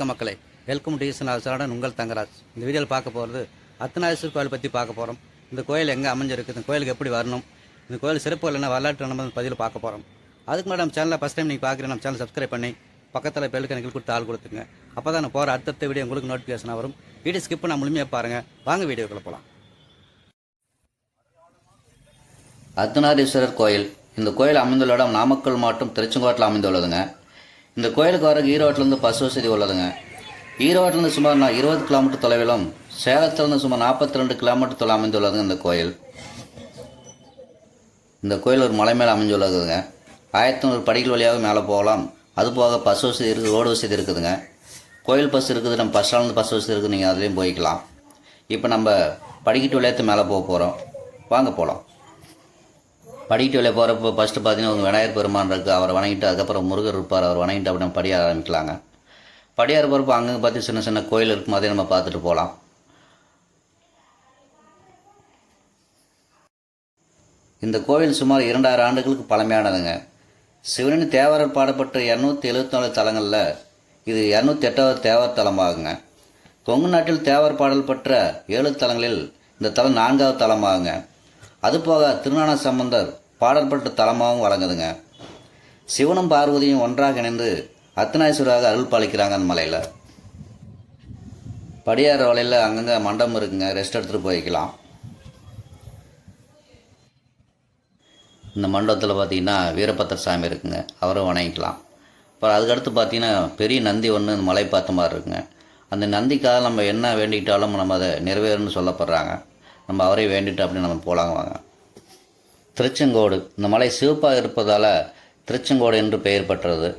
வணக்கம் மக்களே. Welcome to ஈசன் உங்கள் தங்கராஜ். இந்த வீடியோவில் பார்க்க போகிறது அத்தநாதீஸ்வரர் கோயில் பற்றி பார்க்க போகிறோம் இந்த கோயில் எங்கே அமைஞ்சிருக்கு இந்த கோயிலுக்கு எப்படி வரணும் இந்த கோயில் சிறப்பு என்ன வரலாற்று நம்ம பதிவில் பார்க்க போகிறோம் அதுக்கு மேடம் நம்ம சேனலை ஃபஸ்ட் டைம் நீங்கள் பார்க்குறேன் நம்ம சேனல் சப்ஸ்கிரைப் பண்ணி பக்கத்தில் பெல் கணக்கில் கொடுத்து ஆள் கொடுத்துங்க அப்போ தான் நான் போகிற அடுத்தடுத்த வீடியோ உங்களுக்கு நோட்டிஃபிகேஷனாக வரும். வீடியோ ஸ்கிப் பண்ண முழுமையாக பாருங்கள் வாங்க வீடியோக்குள்ள போகலாம் அர்த்தநாதீஸ்வரர் கோயில் இந்த கோயில் அமைந்துள்ள இடம் நாமக்கல் மாவட்டம் திருச்செங்கோட்டில் அமைந்துள்ளதுங்க. இந்த கோயிலுக்கு வர ஈரோட்டிலேருந்து பஸ் வசதி உள்ளதுங்க. ஈரோட்டிலேருந்து சுமார் நான் இருபது கிலோமீட்டர் தொலைவிலும் சேலத்திலிருந்து சுமார் நாற்பத்தி ரெண்டு கிலோமீட்டர் தொலை அமைந்துள்ளதுங்க இந்த கோயில். இந்த கோயில் ஒரு மலை மேலே அமைஞ்சுள்ளதுங்க ஆயிரத்தி நூறு படிகள் வழியாக மேலே போகலாம். அது போக பஸ் வசதி இருக்குது ரோடு வசதி இருக்குதுங்க. கோயில் பஸ் இருக்குது நம்ம பஸ் ஸ்டாண்ட்லேருந்து பஸ் வசதி இருக்குது நீங்கள் அதுலேயும் போய்க்கலாம். இப்போ நம்ம படிக்கட்டு வழியாத்து மேலே போக போகிறோம் வாங்க போகலாம் படிக்கட்டு வெளியே போகிறப்ப ஃபஸ்ட்டு பார்த்தீங்கன்னா உங்கள் விநாயகர் பெருமான் இருக்குது அவரை வணங்கிட்டு அதுக்கப்புறம் முருகர் இருப்பார். அவர் வணங்கிட்டு அப்படி நம்ம படிய ஆரம்பிக்கலாங்க படியார் போகிறப்ப அங்கங்கே பார்த்து சின்ன சின்ன கோயில் இருக்கும் அதே நம்ம பார்த்துட்டு போகலாம் இந்த கோவில் சுமார் இரண்டாயிரம் ஆண்டுகளுக்கு பழமையானதுங்க. சிவனின் தேவரர் பாடப்பட்ட இரநூத்தி எழுபத்தி நாலு தலங்களில் இது இரநூத்தி எட்டாவது தேவர் தலமாகுங்க. கொங்கு நாட்டில் தேவர் பாடல் பெற்ற ஏழு தலங்களில் இந்த தலம் நான்காவது தலமாகுங்க. அதுபோக திருநான சம்பந்தர் பாடல்பட்டு தலமாகவும் வழங்குதுங்க. சிவனும் பார்வதியும் ஒன்றாக இணைந்து அத்தனாயசுராக அருள் பாலிக்கிறாங்க அந்த மலையில். படியார் வலையில் அங்கங்கே மண்டபம் இருக்குங்க. ரெஸ்ட் எடுத்துகிட்டு போய்க்கலாம். இந்த மண்டபத்தில் பார்த்தீங்கன்னா வீரபத்திர சாமி இருக்குங்க. அவரை வணங்கிக்கலாம். அப்புறம் அதுக்கடுத்து பார்த்தீங்கன்னா பெரிய நந்தி ஒன்று இந்த மலை பார்த்த மாதிரி இருக்குங்க. அந்த நந்திக்காக நம்ம என்ன வேண்டிக்கிட்டாலும் நம்ம அதை நிறைவேறுன்னு சொல்லப்படுறாங்க. நம்ம அவரே வேண்டிட்டு அப்படின்னு நம்ம போகலாங்க வாங்க. திருச்செங்கோடு. இந்த மலை சிவப்பாக இருப்பதால் திருச்செங்கோடு என்று பெயர் பெற்றது.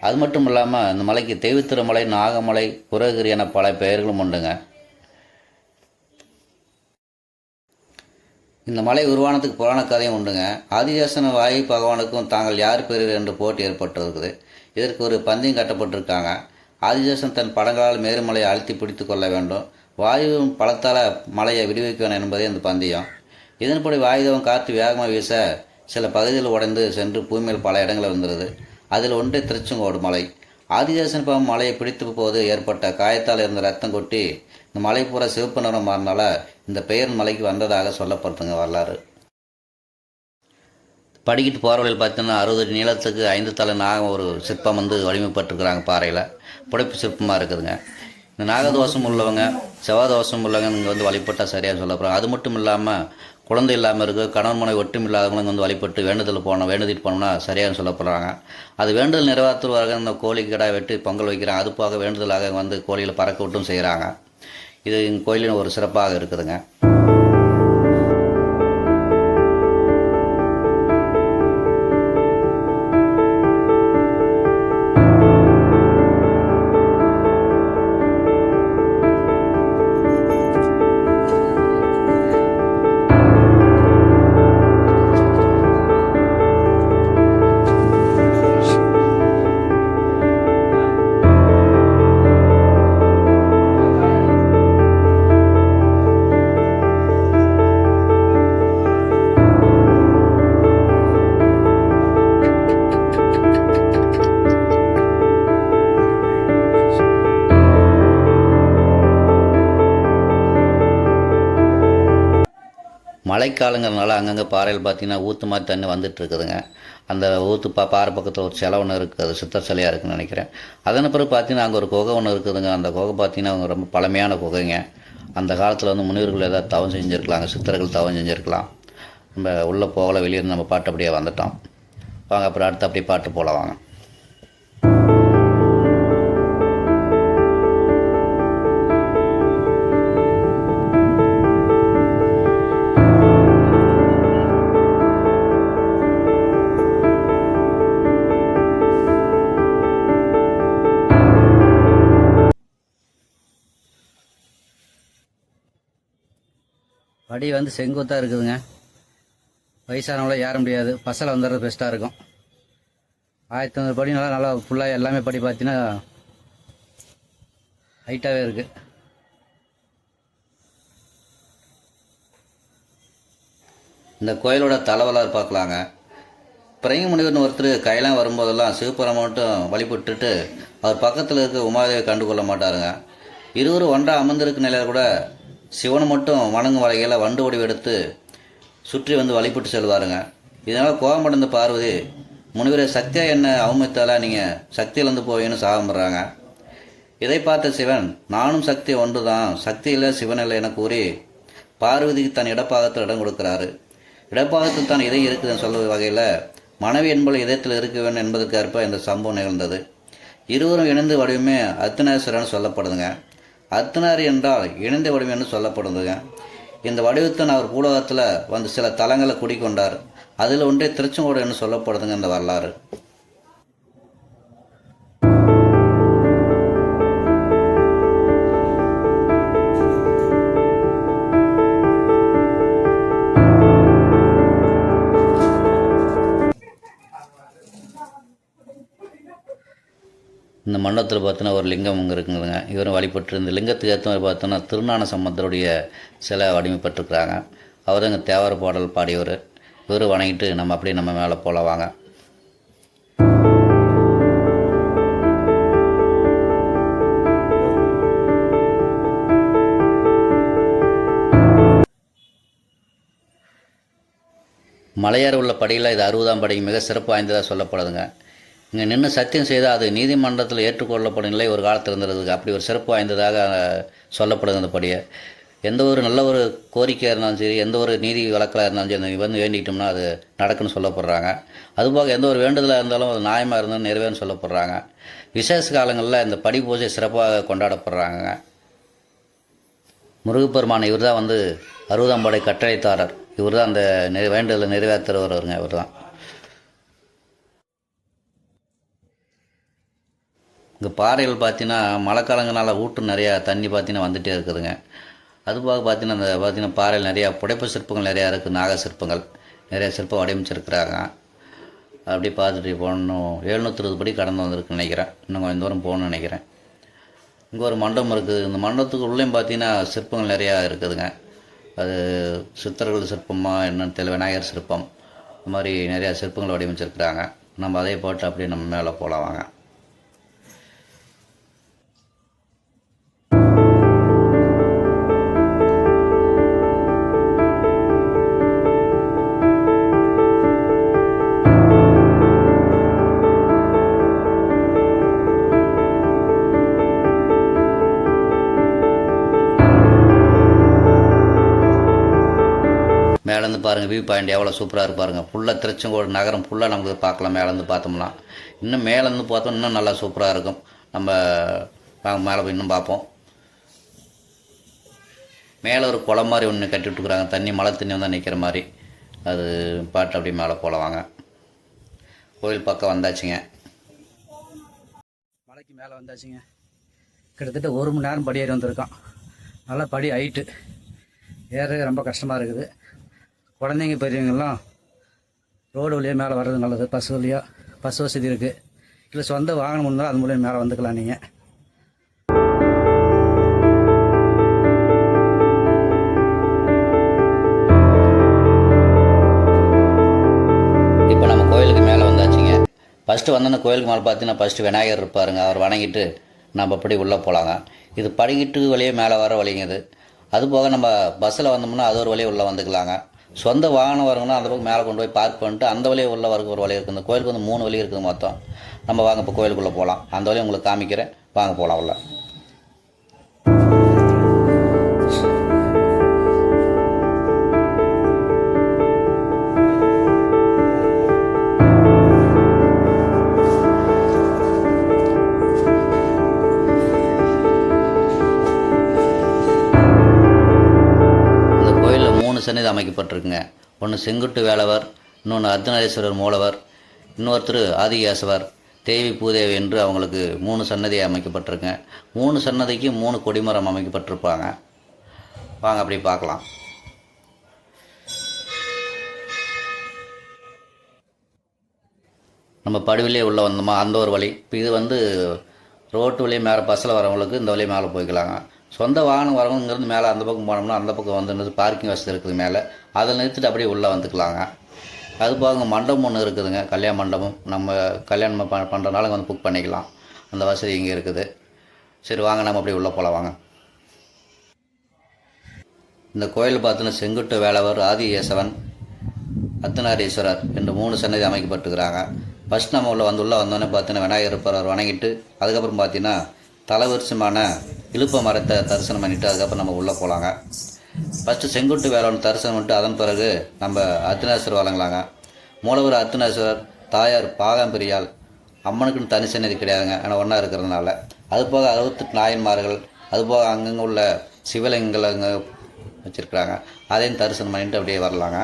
அது மட்டும் இல்லாமல் இந்த மலைக்கு தெய்வத்திருமலை நாகமலை புறகிரி என பல பெயர்களும் உண்டுங்க. இந்த மலை உருவானத்துக்கு புராண கதையும் உண்டுங்க. ஆதிவாசன வாயு பகவானுக்கும் தாங்கள் யார் பெறுவர் என்று போட்டி ஏற்பட்டிருக்குது? இதற்கு ஒரு பந்தயம் கட்டப்பட்டிருக்காங்க. ஆதிவாசன் தன் படங்களால் மேருமலையை அழுத்தி பிடித்து கொள்ள வேண்டும். வாயுவும் பலத்தால் மலையை விடுவிக்க வேண்டும் என்பதே இந்த பந்தயம். இதன்படி வாயுதவம் காற்று வேகமாக வீச சில பகுதிகள் உடைந்து சென்று பூமியில் பல இடங்கள் இருந்தது. அதில் ஒன்று திருச்செங்கோடு மலை. ஆதிவாசன் பாவம் மலையை பிடித்த போது ஏற்பட்ட காயத்தால் இருந்த ரத்தம் கொட்டி இந்த மலை பூரா சிவப்பு நிறம் மாறினால இந்த பெயர் மலைக்கு வந்ததாக சொல்லப்படுதுங்க வரலாறு. படிக்கிட்டு போகிற வழியில் பார்த்தீங்கன்னா அறுபது அடி நீளத்துக்கு ஐந்து தலை நாகம் ஒரு சிற்பம் வந்து வலிமைப்பட்டுருக்குறாங்க பாறையில். புடைப்பு சிற்பமாக இருக்குதுங்க. இந்த நாகதோஷம் உள்ளவங்க செவ்வாதோஷம் உள்ளவங்க இங்கே வந்து வழிபட்டால் சரியாக சொல்லப்படுறாங்க அது மட்டும் இல்லாமல் குழந்தை இல்லாமல் இருக்குது கணவன் மனை ஒட்டும் இல்லாதவங்களும் வந்து வழிபட்டு வேண்டுதல் போனோம் வேண்டுதல் போனோம்னா சரியாக சொல்லப்படுறாங்க. அது வேண்டுதல் நிறைவேற்றுவதாக இந்த கோழி கிடா வெட்டி பொங்கல் வைக்கிறாங்க. அது போக வேண்டுதலாக வந்து கோழியில் பறக்க விட்டும் செய்கிறாங்க இது எங்கள் கோயிலின் ஒரு சிறப்பாக இருக்குதுங்க. மழைக்காலங்கிறனால அங்கங்கே பாறையில் பார்த்தீங்கன்னா ஊற்று மாதிரி தண்ணி வந்துட்டு இருக்குதுங்க அந்த ஊற்று பா பாறை பக்கத்தில் ஒரு சிலை ஒன்று இருக்குது அது சித்தர் சிலையாக இருக்குதுன்னு நினைக்கிறேன். அதன் பிறகு பார்த்தீங்கன்னா அங்கே ஒரு குகை ஒன்று இருக்குதுங்க. அந்த குகை பார்த்தீங்கன்னா அவங்க ரொம்ப பழமையான குகைங்க. அந்த காலத்தில் வந்து முனிவர்கள் ஏதாவது தவம் செஞ்சுருக்கலாங்க. சித்தர்கள் தவம் செஞ்சுருக்கலாம். நம்ம உள்ளே போகலை வெளியே இருந்து நம்ம பாட்டு அப்படியே வந்துட்டோம். வாங்க அப்புறம் அடுத்து அப்படியே பாட்டு போகலாம் வாங்க. படி வந்து செங்குத்தாக இருக்குதுங்க. வயசானவங்கள ஏற முடியாது. பசலை வந்துடுறது பெஸ்ட்டாக இருக்கும். ஆயிரத்தி ஐநூறு படி நல்லா நல்லா ஃபுல்லாக எல்லாமே படி பார்த்தீங்கன்னா ஹைட்டாகவே இருக்குது இந்த கோயிலோட தலைவலார் பார்க்கலாங்க. பிறகு முனிவர்னு ஒருத்தர் கையெல்லாம் வரும்போதெல்லாம் சிவபுரம் மட்டும் வழிபட்டுட்டு அவர் பக்கத்தில் இருக்க உமாதேவி கண்டுகொள்ள மாட்டாருங்க. இருவரும் ஒன்றா அமர்ந்திருக்க நிலையில் கூட சிவனை மட்டும் வணங்கும் வகையில் வண்டு வடிவெடுத்து சுற்றி வந்து வழிபட்டு செல்வாருங்க. இதனால் கோபமடைந்த பார்வதி முனிவரை சக்தியாக என்ன அவமதித்தாலா நீங்கள் சக்தி இழந்து போவீன்னு இதை பார்த்த சிவன் நானும் சக்தி ஒன்று தான் சக்தி இல்லை சிவன் இல்லை என கூறி பார்வதிக்கு தன் இடப்பாகத்தில் இடம் கொடுக்கிறாரு. இடப்பாகத்தில் தான் இதயம் இருக்குதுன்னு சொல்ல வகையில் மனைவி என்பது இதயத்தில் இருக்க வேண்டும் என்பதற்கேற்ப இந்த சம்பவம் நிகழ்ந்தது. இருவரும் இணைந்து வடிவமே அர்த்தநாரீஸ்வரன் சொல்லப்படுதுங்க. அர்த்தனார் என்றால் இணைந்த வடிவம் என்று சொல்லப்படுதுங்க இந்த வடிவத்தின் அவர் பூலோகத்தில் வந்து சில தலங்களை குடிக்கொண்டார். அதில் ஒன்றே திருச்செங்கோடு என்று சொல்லப்படுதுங்க இந்த வரலாறு. இந்த மண்டபத்தில் பார்த்தோன்னா ஒரு லிங்கம் இங்கே இருக்குதுங்க. இவரும் வழிபட்டு இந்த லிங்கத்துக்கு ஏற்ற மாதிரி பார்த்தோன்னா திருநான சம்பந்தருடைய சிலை வடிவமைப்பட்டிருக்கிறாங்க அவர் இங்கே தேவார பாடல் பாடியவர். இவரும் வணங்கிட்டு நம்ம அப்படியே நம்ம மேலே போகலாம் வாங்க மலையார் உள்ள படியில் இது அறுபதாம் படை மிக சிறப்பு வாய்ந்ததாக சொல்லப்படுதுங்க. இங்கே நின்று சத்தியம் செய்தால் அது நீதிமன்றத்தில் ஏற்றுக்கொள்ளப்படும் நிலை ஒரு காலத்தில் இருந்ததுக்கு. அப்படி ஒரு சிறப்பு வாய்ந்ததாக சொல்லப்படுது அந்த படியை எந்த ஒரு நல்ல ஒரு கோரிக்கையாக இருந்தாலும் சரி எந்த ஒரு நீதி வழக்கலாக இருந்தாலும் சரி வந்து வேண்டிக்கிட்டோம்னா அது நடக்குன்னு சொல்லப்படுறாங்க. அதுபோக எந்த ஒரு வேண்டுதலாக இருந்தாலும் அது நியாயமாக இருந்தாலும் நிறைவேறும் சொல்லப்படுறாங்க. விசேஷ காலங்களில் இந்த படி பூஜை சிறப்பாக கொண்டாடப்படுறாங்க முருகப்பெருமான் இவர் தான் வந்து அறுபதாம் படை கட்டளைத்தாரர். இவர் தான் அந்த நிறை வேண்டுதலை நிறைவேற்றுறவருங்க இவர் தான் இங்கே பாறைகள் பார்த்தீங்கன்னா மழைக்காலங்கனால ஊட்டு நிறையா தண்ணி பார்த்தீங்கன்னா வந்துகிட்டே இருக்குதுங்க. அது போக பார்த்தீங்கன்னா அந்த பார்த்தீங்கன்னா பாறையில் நிறையா புடைப்பு சிற்பங்கள் நிறையா இருக்குது நாக சிற்பங்கள். நிறையா சிற்பம் வடிவமைச்சிருக்கிறாங்க. அப்படி பார்த்துட்டு போகணும் எழுநூற்றி இருபது படி கடந்து வந்திருக்குன்னு நினைக்கிறேன். இன்னும் கொஞ்சம் தூரம் போகணும்னு நினைக்கிறேன். இங்கே ஒரு மண்டபம் இருக்குது. இந்த மண்டபத்துக்கு உள்ளேயும் பார்த்தீங்கன்னா சிற்பங்கள் நிறையா இருக்குதுங்க. அது சித்தர்கள் சிற்பமாக என்னென்னு தெரியல விநாயகர் சிற்பம். இந்த மாதிரி நிறையா சிற்பங்கள் வடிவமைச்சிருக்கிறாங்க. நம்ம அதை போட்டு அப்படியே நம்ம மேலே போகலாம் வாங்க. மேலேருந்து பாருங்கள் வியூ பாயிண்ட் எவ்வளோ சூப்பராக இருப்பாருங்க ஃபுல்லாக திருச்செங்கோடு நகரம் ஃபுல்லாக நமக்கு பார்க்கலாம் மேலேருந்து பார்த்தோம்னா. இன்னும் மேலேருந்து பார்த்தோம் இன்னும் நல்லா சூப்பராக இருக்கும். நம்ம நாங்கள் மேலே போய் இன்னும் பார்ப்போம். மேலே ஒரு குளம் மாதிரி ஒன்று கட்டி விட்டுக்குறாங்க தண்ணி மழை தண்ணி வந்து நிற்கிற மாதிரி. அது பாட்டு அப்படியே மேலே போல வாங்க. கோயில் பக்கம் வந்தாச்சுங்க. மலைக்கு மேலே வந்தாச்சுங்க. கிட்டத்தட்ட ஒரு மணி நேரம் படியேறி வந்திருக்கோம் நல்லா படி ஹைட்டு ஏறது ரொம்ப கஷ்டமாக இருக்குது. குழந்தைங்க பெரியவங்கெல்லாம் ரோடு வழியாக மேலே வர்றது நல்லது. பஸ் வழியாக பஸ் வசதி இருக்குது இல்லை சொந்த வாகனம் இருந்தால் அது மூலியம் மேலே வந்துக்கலாம் நீங்கள் இப்போ நம்ம கோயிலுக்கு மேலே வந்தாச்சுங்க. ஃபஸ்ட்டு வந்தோன்னே கோயிலுக்கு மேலே பார்த்தீங்கன்னா ஃபஸ்ட்டு விநாயகர் இருப்பாருங்க. அவர் வணங்கிட்டு நம்ம அப்படி உள்ளே போகலாங்க இது படிக்கிட்டு வழியே மேலே வர வழிங்க அது போக நம்ம பஸ்ஸில் வந்தோம்னா அது ஒரு வழியே உள்ளே வந்துக்கலாங்க. சொந்த வாகனம் வரணும்னா அந்த பக்கம் மேலே கொண்டு போய் பார்க் பண்ணிட்டு அந்த வழியே உள்ள வரக்கு ஒரு வழி இருக்குது. இந்த கோயிலுக்கு வந்து மூணு வழி இருக்குது மொத்தம். நம்ம வாங்க இப்போ கோயிலுக்குள்ளே போகலாம் அந்த வழியை உங்களுக்கு காமிக்கிறேன். வாங்க போகலாம் உள்ள. அமைக்கப்பட்டிருக்குங்க. ஒன்று செங்குட்டு வேலவர் இன்னொன்று அர்த்தநாதீஸ்வரர் மூலவர் இன்னொருத்தர் ஆதிகேசவர் தேவி பூதேவி என்று அவங்களுக்கு மூணு சன்னதி அமைக்கப்பட்டிருக்குங்க. மூணு சன்னதிக்கு மூணு கொடிமரம் அமைக்கப்பட்டிருப்பாங்க. வாங்க அப்படி பார்க்கலாம். நம்ம படுவிலே உள்ளே வந்தோமா? அந்த ஒரு வழி. இப்போ இது வந்து ரோட்டு வழியே மேலே பஸ்ஸில் வரவங்களுக்கு இந்த வழி மேலே போய்க்கலாங்க. சொந்த வாகனம் வரவங்க இங்கேருந்து மேலே அந்த பக்கம் போனோம்னா அந்த பக்கம் வந்து பார்க்கிங் வசதி இருக்குது மேலே. அதில் நிறுத்திட்டு அப்படியே உள்ளே வந்துக்கலாங்க. அது போக மண்டபம் ஒன்று இருக்குதுங்க. கல்யாண மண்டபம். நம்ம கல்யாணம் ப பண்ணுறதுனால வந்து புக் பண்ணிக்கலாம். அந்த வசதி இங்கே இருக்குது. சரி வாங்க நம்ம அப்படியே உள்ளே போகலாம் வாங்க இந்த கோயில் பார்த்தோன்னா செங்குட்டு வேளவர் ஏசவன் அர்த்தநாரீஸ்வரர் என்று மூணு சன்னதி அமைக்கப்பட்டுக்கிறாங்க ஃபஸ்ட் நம்ம உள்ள வந்து உள்ளே வந்தோடனே பார்த்தீங்கன்னா விநாயகர் இருப்பார் வணங்கிட்டு அதுக்கப்புறம் பார்த்தீங்கன்னா தலைவரிசமான இழுப்ப மரத்தை தரிசனம் பண்ணிவிட்டு அதுக்கப்புறம் நம்ம உள்ளே போகலாங்க ஃபஸ்ட்டு செங்குட்டு வேளாண் தரிசனம் பண்ணிட்டு அதன் பிறகு நம்ம அர்த்தநாசர் வழங்கலாங்க. மூலவர் அர்த்தநாசர் தாயார் பாகாம்பரியால் அம்மனுக்குன்னு தனி சன்னதி கிடையாதுங்க. ஆனால் ஒன்றா இருக்கிறதுனால. அது போக அறுபத்தெட்டு நாயன்மார்கள் அதுபோக அங்கங்கே உள்ள சிவலிங்கங்கள் அங்கே வச்சுருக்குறாங்க. அதையும் தரிசனம் பண்ணிட்டு அப்படியே வரலாங்க.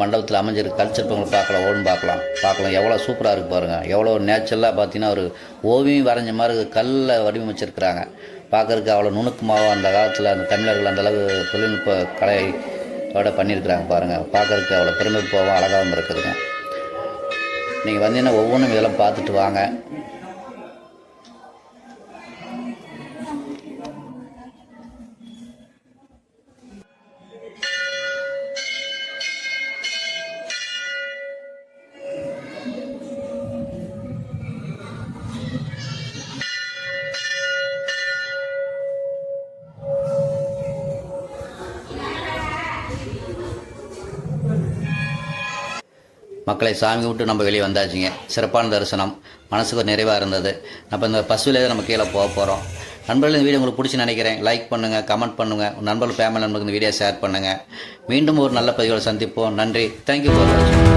மண்டபத்தில் அமைஞ்சிருக்க கல்ச்சிற்பங்களை பார்க்கலாம் ஓடும் பார்க்கலாம். பார்க்கலாம். எவ்வளோ சூப்பராக இருக்குது பாருங்கள் எவ்வளோ நேச்சுரலாக பார்த்தீங்கன்னா ஒரு ஓவியம் வரைஞ்ச மாதிரி கல்லில் வடிவமைச்சிருக்கிறாங்க. பார்க்கறதுக்கு அவ்வளோ நுணுக்கமாகவும் அந்த காலத்தில் அந்த தமிழர்கள் அந்த அளவு தொழில்நுட்ப கலையோட பண்ணியிருக்கிறாங்க பாருங்கள் பார்க்கறதுக்கு அவ்வளோ பெருமைப்பாகவும் அழகாகவும் இருக்குதுங்க. நீங்கள் வந்தீங்கன்னா ஒவ்வொன்றும் இதெல்லாம் பார்த்துட்டு வாங்க. மக்களை சாமி விட்டு நம்ம வெளியே வந்தாச்சுங்க. சிறப்பான தரிசனம். மனசுக்கு ஒரு நிறைவாக இருந்தது. நம்ம இந்த பஸ்ஸில் நம்ம கீழே போக போகிறோம் நண்பர்கள் இந்த வீடியோ உங்களுக்கு பிடிச்சி நினைக்கிறேன். லைக் பண்ணுங்கள் கமெண்ட் பண்ணுங்கள் உங்கள் நண்பர்கள் ஃபேமிலி நண்பர்களுக்கு இந்த வீடியோ ஷேர் பண்ணுங்கள் மீண்டும் ஒரு நல்ல பதிவோடு சந்திப்போம். நன்றி. தேங்க்யூ ஃபார் வாட்சிங்